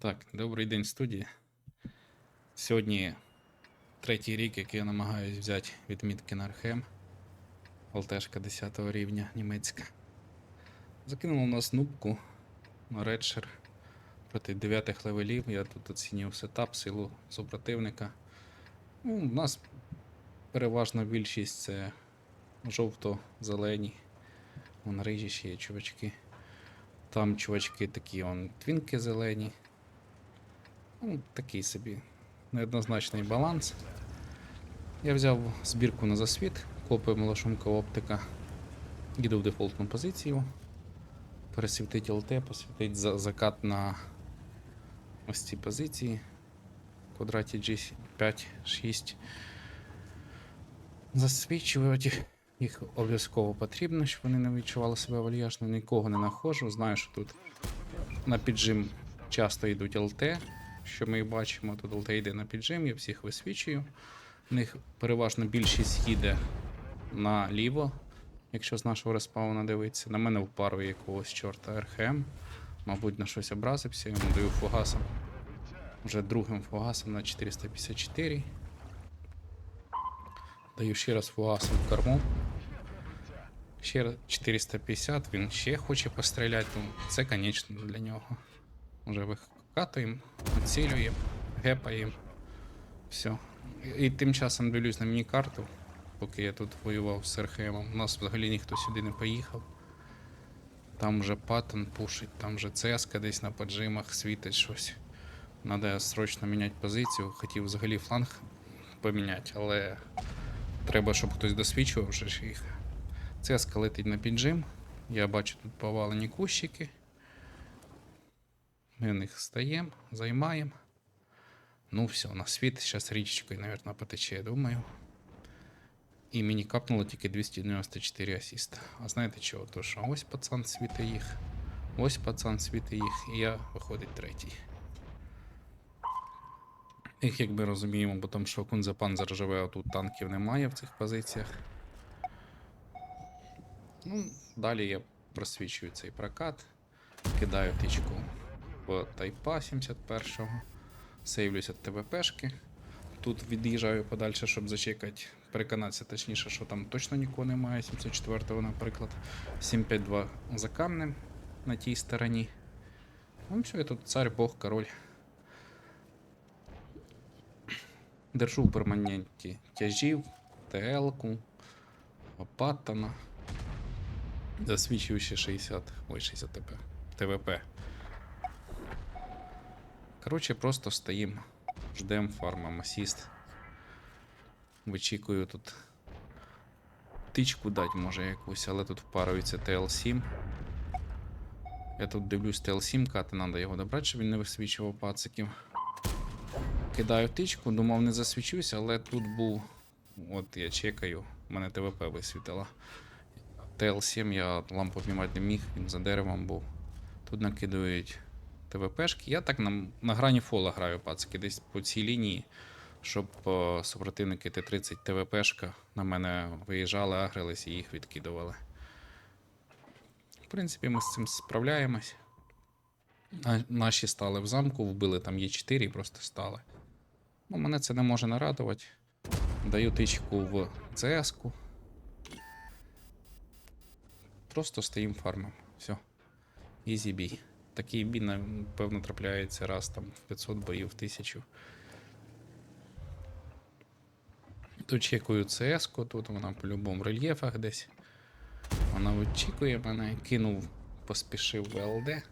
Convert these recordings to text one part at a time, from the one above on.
Так, добрий день, студії. Сьогодні третій рік, який я намагаюся взяти відмітки на Архем. ЛТшка 10 рівня німецька. Закинув у нас нубку на редшер проти 9 левелів. Я тут оцінював сетап, силу супротивника. Ну, у нас переважна більшість це жовто-зелені. Вон рижі ще є чувачки. Там чувачки такі, он твінки зелені. Ну, такий собі неоднозначний баланс. Я взяв збірку на засвіт, копуємо лошумка оптика, їду в дефолтну позицію, пересвітить ЛТ, посвітить за- закат на ось ці позиції. Квадраті G5, 6. Засвічувати їх обов'язково потрібно, щоб вони не відчували себе вальяжно. Нікого не нахожу. Знаю, що тут на піджим часто йдуть ЛТ, що ми бачимо. Тут ЛТ на піджим, я всіх висвічую. У них переважно більшість їде наліво, якщо з нашого респауна дивитися. На мене впарує якогось чорта РХМ. Мабуть, на щось образився, йому даю фугасом. Вже другим фугасом на 454. Даю ще раз фугасом в корму. Ще раз 450, він ще хоче постріляти. Ну, це, звісно, для нього. Вже викатуємо, націлюємо, гепаємо. Все. І, тим часом дивлюсь на міні-карту, поки я тут воював з РХМом. У нас взагалі ніхто сюди не поїхав. Там вже паттон пушить, там вже цеска десь на поджимах світить щось. Надо срочно міняти позицію. Хотів взагалі фланг поміняти, але треба, щоб хтось досвідчував вже їх. Цеска летить на піджим. Я бачу тут повалені кущики. Ми в них стаємо, займаємо. Ну, все, на світ. Зараз річечкою, мабуть, потече, я думаю. І мені капнуло тільки 294 асіста. А знаєте чого? То що ось пацан світи їх. Ось пацан світи їх, і я виходить третій. Їх, як ми розуміємо, бо там що Кунзапанзер живе, а тут танків немає в цих позиціях. Ну, далі я просвічую цей прокат, кидаю тичку по тайпа 71-го, сейвлюся ТВПшки. Тут від'їжджаю подальше, щоб зачекати, переконатися точніше, що там точно нікого немає. 74-го, наприклад. 752 за камнем на тій стороні. Ну, все, я тут цар, Бог, король. Держу в перманенті тяжів, ТЛ-ку, Паттона. Засвічую ще 60. Ой, 60 ТП. ТВП. Коротше, просто стоїм. Ждем фармом асіст. Вичікую тут. Тичку дать може якусь, але тут впарується TL7. Я тут дивлюсь TL7 кати, треба його добрати, щоб він не висвічував пациків. Кидаю тичку, думав не засвічуся, але тут був. От я чекаю, в мене ТВП висвітила. ТЛ7 я лампу знімати не міг, він за деревом був. Тут накидують ТВПшки. Я так на, на грані фола граю, пацики, десь по цій лінії, щоб е, супротивники Т-30 ТВПшка на мене виїжджали, агрились і їх відкидували. В принципі, ми з цим справляємось. На- Наші стали в замку, вбили там Є4 і просто стали. Ну, мене це не може нарадувати. Даю тичку в ЦС-ку. Просто стоїм фармом. Все. Ізі бій. Такий бій, напевно, трапляється раз там в 500 боїв, в 1000. Тут чекаю ЦС-ку, тут вона по-любому в рельєфах десь. Вона очікує мене, кинув, поспішив в ЛД.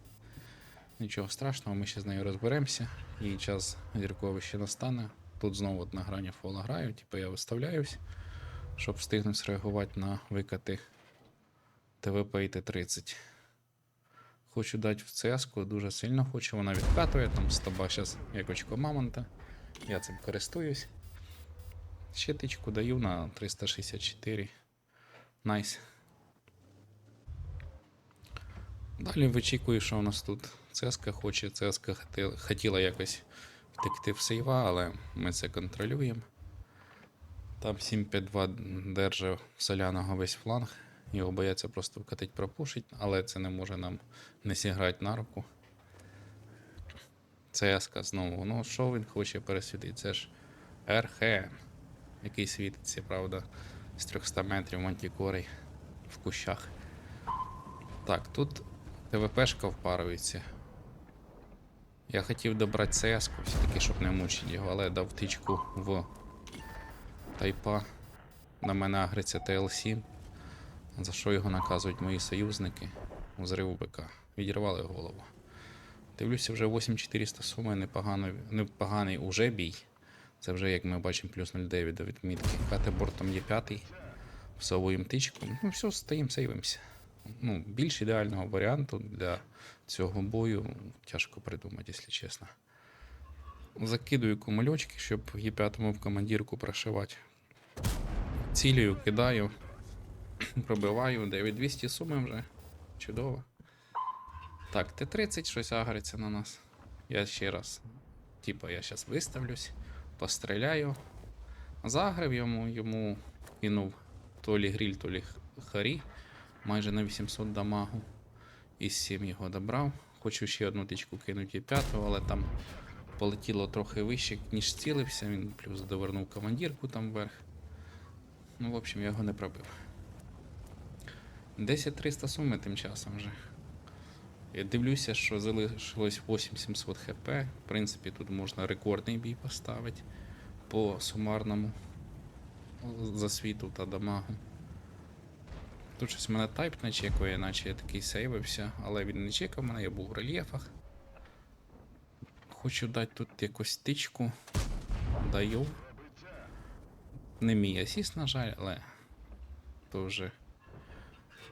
Нічого страшного, ми ще з нею розберемося. Її час зірковий ще настане. Тут знову на грані фола граю, типу я виставляюсь, щоб встигнути зреагувати на викати ТВП і Т-30. Хочу дати в ЦС-ку, дуже сильно хочу. Вона відкатує, там стаба зараз як очко мамонта. Я цим користуюсь. Ще тичку даю на 364. Найс. Далі вичікую, що у нас тут ЦСК хоче. Хоти- хотіла якось втекти в сейва, але ми це контролюємо. Там 752 держав соляного весь фланг. Його бояться просто вкатить пропушить, але це не може нам не зіграти на руку. ЦСК знову. Ну, що він хоче пересвітити? Це ж РХМ, який світиться, правда, з 300 метрів Монтікорий в кущах. Так, тут ТВПшка впарується. Я хотів добрати cs все-таки, щоб не мучити його, але дав тичку в тайпа. На мене агриться ТЛ-7, за що його наказують мої союзники. Взрив БК. Відірвали голову. Дивлюся, вже 8400 суми, непогано, непоганий уже бій. Це вже, як ми бачимо, плюс 0,9 до відмітки. П'ятий бортом є п'ятий. Всовуємо тичку. Ну, все, стоїмо, сейвимося. Ну, більш ідеального варіанту для цього бою тяжко придумати, якщо чесно. Закидую кумульочки, щоб Є5 в командірку прошивати. Цілюю, кидаю, пробиваю. 9200 суми вже. Чудово. Так, Т-30 щось агриться на нас. Я ще раз. Типа, я зараз виставлюсь, постріляю. Загрив йому, йому кинув то лі гріль, то лі харі. Майже на 800 дамагу. Із 7 його добрав. Хочу ще одну тичку кинути і п'ятого, але там полетіло трохи вище, ніж цілився. Він плюс довернув командірку там вверх. Ну, в общем, я його не пробив. 10-300 суми тим часом вже. Я дивлюся, що залишилось 8700 хп. В принципі, тут можна рекордний бій поставити по сумарному засвіту та дамагу. Тут щось мене тайп не чекає, наче я такий сейвився, але він не чекав мене, я був в рельєфах. Хочу дати тут якусь тичку. Даю. Не мій асіст, на жаль, але то вже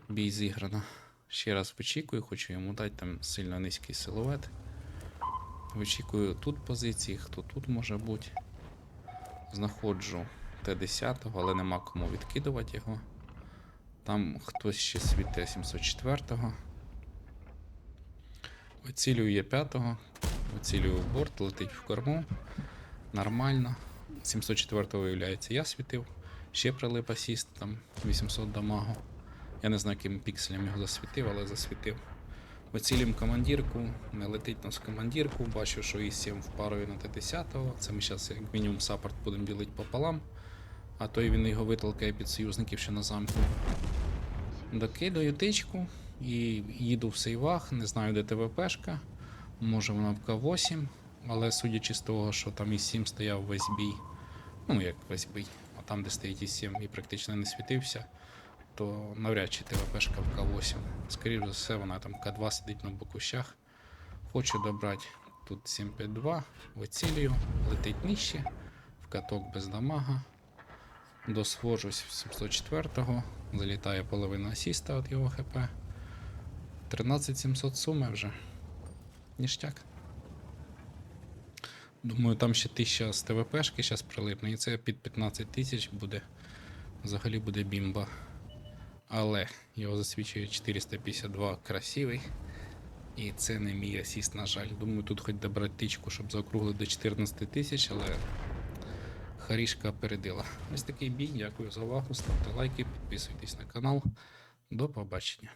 бій зіграно. Ще раз вичікую, хочу йому дати там сильно низький силует. Вичікую тут позиції, хто тут може бути. Знаходжу Т-10, але нема кому відкидувати його. Там хтось ще світе 704-го. Оцілюю Є5, оцілюю борт, летить в корму. Нормально. 704-го виявляється, я світив. Ще прилип асіст, там 800 дамагу. Я не знаю, яким пікселем його засвітив, але засвітив. Оцілім командірку, не летить нас в командірку. Бачу, що і 7 впарою на Т-10. Це ми зараз як мінімум саппорт будемо ділити пополам. А то й він його витолкає під союзників ще на замку. Докидаю тичку і їду в сейвах. Не знаю, де ТВПшка. Може вона в К8, але судячи з того, що там і 7 стояв весь бій. Ну, як весь бій, а там, де стоїть і 7 і практично не світився, то навряд чи ТВПшка в К8. Скоріше за все, вона там К2 сидить на бокущах. Хочу добрати тут 752, вицілюю, летить нижче, в каток без дамага. Досвожусь в 704-го, залітає половина асіста від його ХП. 13700 суми вже. Ніштяк. Думаю, там ще 1000 з ТВПшки зараз прилипне, і це під 15 тисяч буде. Взагалі буде бімба. Але його засвідчує 452 красивий. І це не мій асіст, на жаль. Думаю, тут хоч добрати тичку, щоб заокруглити до 14 тисяч, але Харішка передила. Ось такий бій. Дякую за увагу. Ставте лайки, підписуйтесь на канал. До побачення.